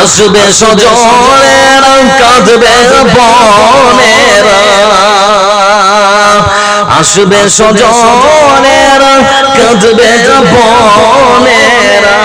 আসবে সজনের কাঁদবে বনেরা। আসবে সজনের কাঁদবে বনেরা।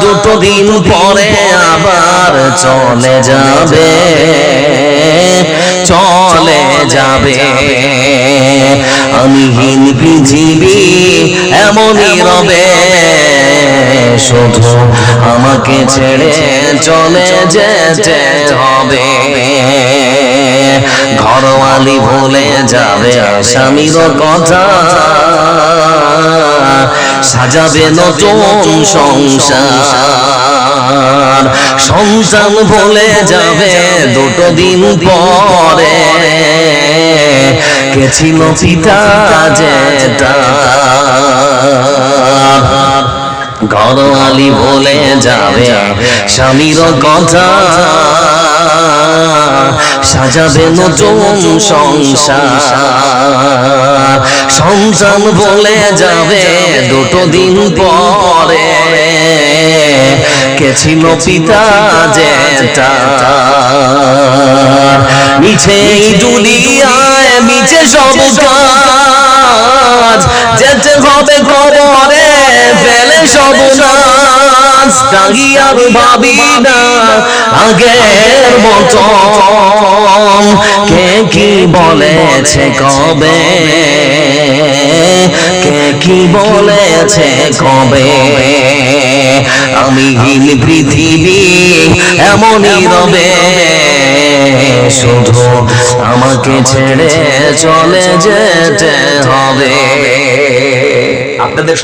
দুটো দিন পরে আবার চলে যাবে চলে যাবে। আমি হীন পৃথিবী এমনই রবে। শুধু আমাকে ছেড়ে চলে যেতে হবে। ঘরওয়ালি ভুলে যাবে স্বামীর কথা। সাজাবে নতুন সংসার। সন্তান ভুলে যাবে দুটো দিন পরে। কে ছিল পিতা যেটা? যাবে স্বামীর কথা সাজাবে নতুন সংসার। সন্তান বলে যাবে দুটো দিন পরে। কে ছিল পিতা যেটা মিছে দুনিয়ায় মিছে সব কাজ। যেতে হবে খবরে ফেলে সব নাচ আর ভাবি না আগের মতন। কে কি বলেছে কবে? কে কি বলেছে কবে? আমি হীন পৃথিবী, এমনই রবে। শুধু আমাকে ছেড়ে চলে যেতে হবে। আপনাদের